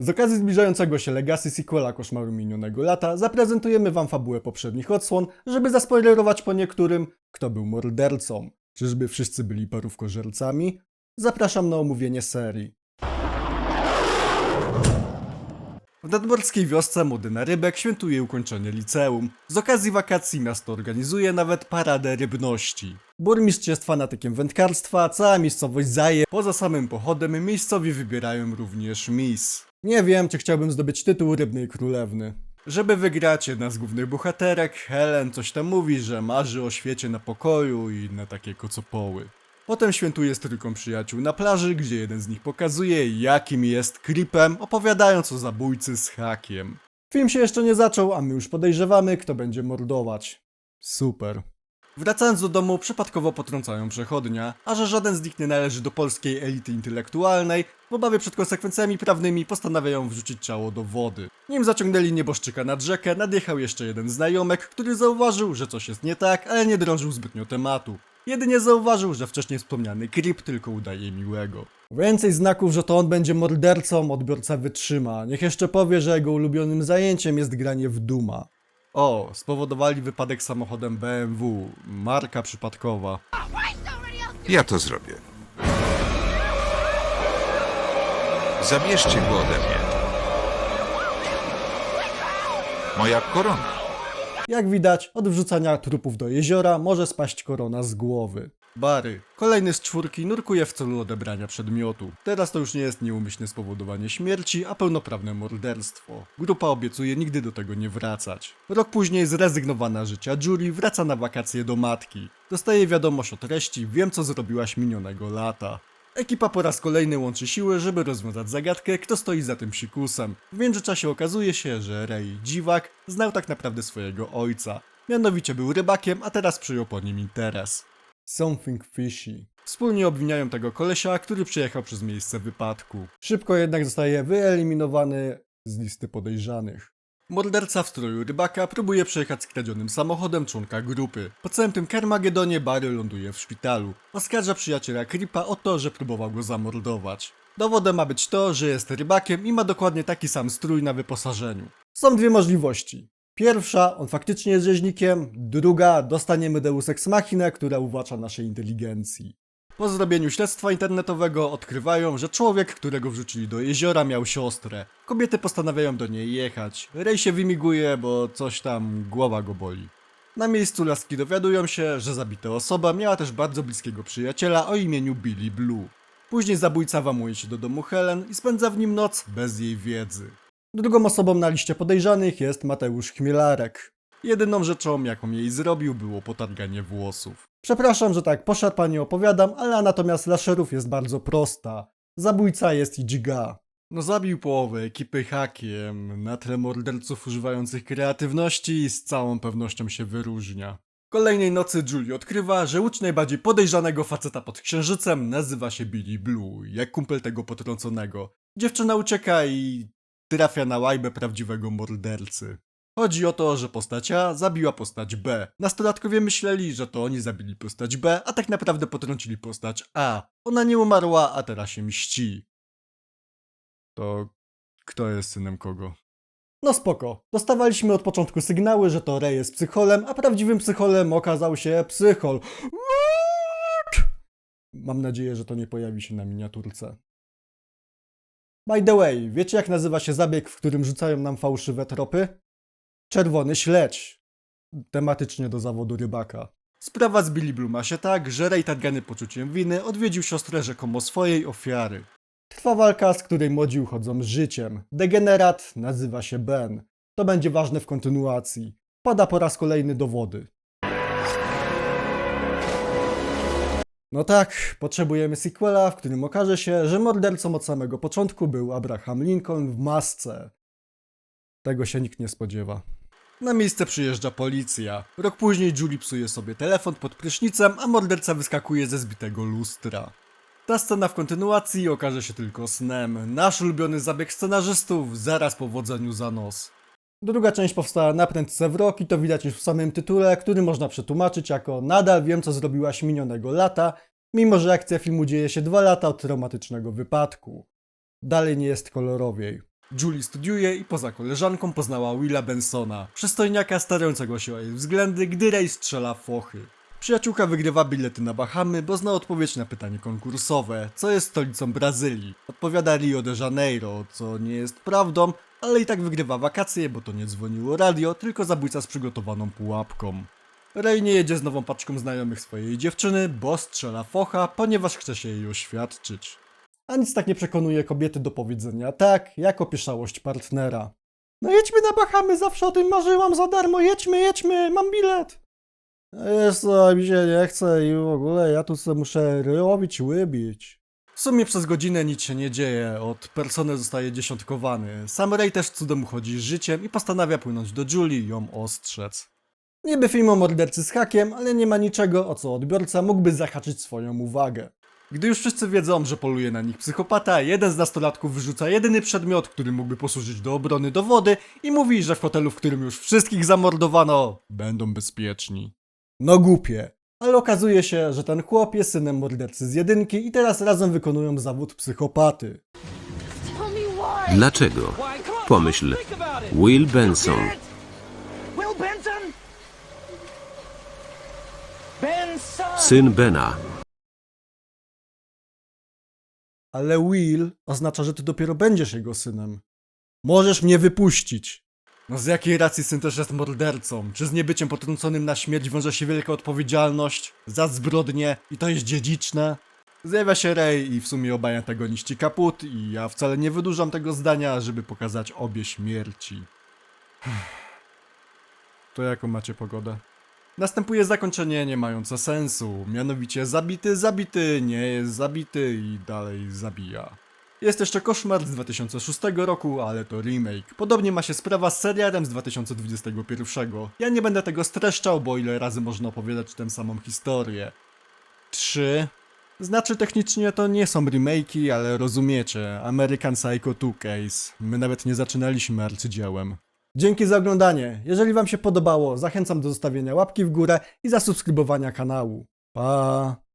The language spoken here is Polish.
Z okazji zbliżającego się Legacy sequela Koszmaru Minionego Lata zaprezentujemy wam fabułę poprzednich odsłon, żeby zaspoilerować po niektórym, kto był mordercą. Czyżby wszyscy byli parówkożercami? Zapraszam na omówienie serii. W nadmorskiej wiosce Młody na Rybek świętuje ukończenie liceum. Z okazji wakacji miasto organizuje nawet paradę rybności. Burmistrz jest fanatykiem wędkarstwa, cała miejscowość zaje. Poza samym pochodem miejscowi wybierają również mis. Nie wiem, czy chciałbym zdobyć tytuł Rybnej Królewny. Żeby wygrać, jedna z głównych bohaterek, Helen, coś tam mówi, że marzy o świecie na pokoju i inne takie kocopoły. Potem świętuje z trójką przyjaciół na plaży, gdzie jeden z nich pokazuje, jakim jest creepem, opowiadając o zabójcy z hakiem. Film się jeszcze nie zaczął, a my już podejrzewamy, kto będzie mordować. Super. Wracając do domu, przypadkowo potrącają przechodnia, a że żaden z nich nie należy do polskiej elity intelektualnej, w obawie przed konsekwencjami prawnymi postanawiają wrzucić ciało do wody. Nim zaciągnęli nieboszczyka nad rzekę, nadjechał jeszcze jeden znajomek, który zauważył, że coś jest nie tak, ale nie drążył zbytnio tematu. Jedynie zauważył, że wcześniej wspomniany Creep tylko udaje miłego. Więcej znaków, że to on będzie mordercą, odbiorca wytrzyma. Niech jeszcze powie, że jego ulubionym zajęciem jest granie w Duma. O, spowodowali wypadek samochodem BMW. Marka przypadkowa. Ja to zrobię. Zabierzcie go ode mnie. Moja korona. Jak widać, od wrzucania trupów do jeziora może spaść korona z głowy. Bary. Kolejny z czwórki nurkuje w celu odebrania przedmiotu. Teraz to już nie jest nieumyślne spowodowanie śmierci, a pełnoprawne morderstwo. Grupa obiecuje nigdy do tego nie wracać. Rok później zrezygnowana życia Julie wraca na wakacje do matki. Dostaje wiadomość o treści, wiem co zrobiłaś minionego lata. Ekipa po raz kolejny łączy siły, żeby rozwiązać zagadkę, kto stoi za tym psikusem. W międzyczasie okazuje się, że Ray Dziwak znał tak naprawdę swojego ojca. Mianowicie był rybakiem, a teraz przyjął po nim interes. Something fishy. Wspólnie obwiniają tego kolesia, który przyjechał przez miejsce wypadku. Szybko jednak zostaje wyeliminowany z listy podejrzanych. Morderca w stroju rybaka próbuje przejechać skradzionym samochodem członka grupy. Po całym tym Karmagedonie Barry ląduje w szpitalu. Oskarża przyjaciela Creepa o to, że próbował go zamordować. Dowodem ma być to, że jest rybakiem i ma dokładnie taki sam strój na wyposażeniu. Są dwie możliwości. Pierwsza, on faktycznie jest rzeźnikiem. Druga, dostaniemy Deus Ex Machina, która uwłacza naszej inteligencji. Po zrobieniu śledztwa internetowego odkrywają, że człowiek, którego wrzucili do jeziora, miał siostrę. Kobiety postanawiają do niej jechać. Rej się wymiguje, bo coś tam głowa go boli. Na miejscu laski dowiadują się, że zabita osoba miała też bardzo bliskiego przyjaciela o imieniu Billy Blue. Później zabójca włamuje się do domu Helen i spędza w nim noc bez jej wiedzy. Drugą osobą na liście podejrzanych jest Mateusz Chmielarek. Jedyną rzeczą, jaką jej zrobił, było potarganie włosów. Przepraszam, że tak poszarpanie opowiadam, ale anatomią slasherów jest bardzo prosta. Zabójca jest Ichiga. No zabił połowę ekipy hakiem, na tle morderców używających kreatywności z całą pewnością się wyróżnia. Kolejnej nocy Julie odkrywa, że łódź najbardziej podejrzanego faceta pod księżycem nazywa się Billy Blue, jak kumpel tego potrąconego. Dziewczyna ucieka i trafia na łajbę prawdziwego mordercy. Chodzi o to, że postać A zabiła postać B. Nastolatkowie myśleli, że to oni zabili postać B, a tak naprawdę potrącili postać A. Ona nie umarła, a teraz się mści. To kto jest synem kogo? No spoko. Dostawaliśmy od początku sygnały, że to Ray jest psycholem, a prawdziwym psycholem okazał się psychol. What? Mam nadzieję, że to nie pojawi się na miniaturce. By the way, wiecie jak nazywa się zabieg, w którym rzucają nam fałszywe tropy? Czerwony śledź. Tematycznie do zawodu rybaka. Sprawa z Billy Blue ma się tak, że Ray targany poczuciem winy odwiedził siostrę rzekomo swojej ofiary. Trwa walka, z której młodzi uchodzą z życiem. Degenerat nazywa się Ben. To będzie ważne w kontynuacji. Pada po raz kolejny do wody. No tak, potrzebujemy sequela, w którym okaże się, że mordercą od samego początku był Abraham Lincoln w masce. Tego się nikt nie spodziewa. Na miejsce przyjeżdża policja. Rok później Julie psuje sobie telefon pod prysznicem, a morderca wyskakuje ze zbitego lustra. Ta scena w kontynuacji okaże się tylko snem. Nasz ulubiony zabieg scenarzystów zaraz po wodzeniu za nos. Druga część powstała na prędce w rok i to widać już w samym tytule, który można przetłumaczyć jako Nadal wiem co zrobiłaś minionego lata, mimo że akcja filmu dzieje się dwa lata od traumatycznego wypadku. Dalej nie jest kolorowiej. Julie studiuje i poza koleżanką poznała Willa Bensona, przystojniaka starającego się o jej względy, gdy Ray strzela fochy. Przyjaciółka wygrywa bilety na Bahamy, bo zna odpowiedź na pytanie konkursowe, co jest stolicą Brazylii. Odpowiada Rio de Janeiro, co nie jest prawdą, ale i tak wygrywa wakacje, bo to nie dzwoniło radio, tylko zabójca z przygotowaną pułapką. Ray nie jedzie z nową paczką znajomych swojej dziewczyny, bo strzela focha, ponieważ chce się jej oświadczyć. A nic tak nie przekonuje kobiety do powiedzenia tak, jak opieszałość partnera. No jedźmy na Bahamy, zawsze o tym marzyłam za darmo, jedźmy, jedźmy, mam bilet. Jest mi się nie chce i w ogóle ja tu sobie muszę robić, łybić. W sumie przez godzinę nic się nie dzieje, od persony zostaje dziesiątkowany. Sam Ray też cudem uchodzi z życiem i postanawia płynąć do Julie i ją ostrzec. Niby film o mordercy z hakiem, ale nie ma niczego, o co odbiorca mógłby zahaczyć swoją uwagę. Gdy już wszyscy wiedzą, że poluje na nich psychopata, jeden z nastolatków wyrzuca jedyny przedmiot, który mógłby posłużyć do obrony do wody i mówi, że w hotelu, w którym już wszystkich zamordowano, będą bezpieczni. No głupie. Ale okazuje się, że ten chłop jest synem mordercy z jedynki i teraz razem wykonują zawód psychopaty. Dlaczego? Pomyśl. Will Benson. Will Benson? Benson! Syn Bena. Ale Will oznacza, że ty dopiero będziesz jego synem. Możesz mnie wypuścić. No z jakiej racji syn też jest mordercą? Czy z niebyciem potrąconym na śmierć wiąże się wielka odpowiedzialność za zbrodnie i to jest dziedziczne? Zjawia się Ray i w sumie obaj antagoniści kaput i ja wcale nie wydłużam tego zdania, żeby pokazać obie śmierci. To jaką macie pogodę? Następuje zakończenie nie mające sensu, mianowicie zabity, zabity, nie jest zabity i dalej zabija. Jest jeszcze Koszmar z 2006 roku, ale to remake. Podobnie ma się sprawa z serialem z 2021. Ja nie będę tego streszczał, bo ile razy można opowiadać tę samą historię. 3. Znaczy technicznie to nie są remake'i, ale rozumiecie. American Psycho 2 Case. My nawet nie zaczynaliśmy arcydziełem. Dzięki za oglądanie. Jeżeli wam się podobało, zachęcam do zostawienia łapki w górę i zasubskrybowania kanału. Pa!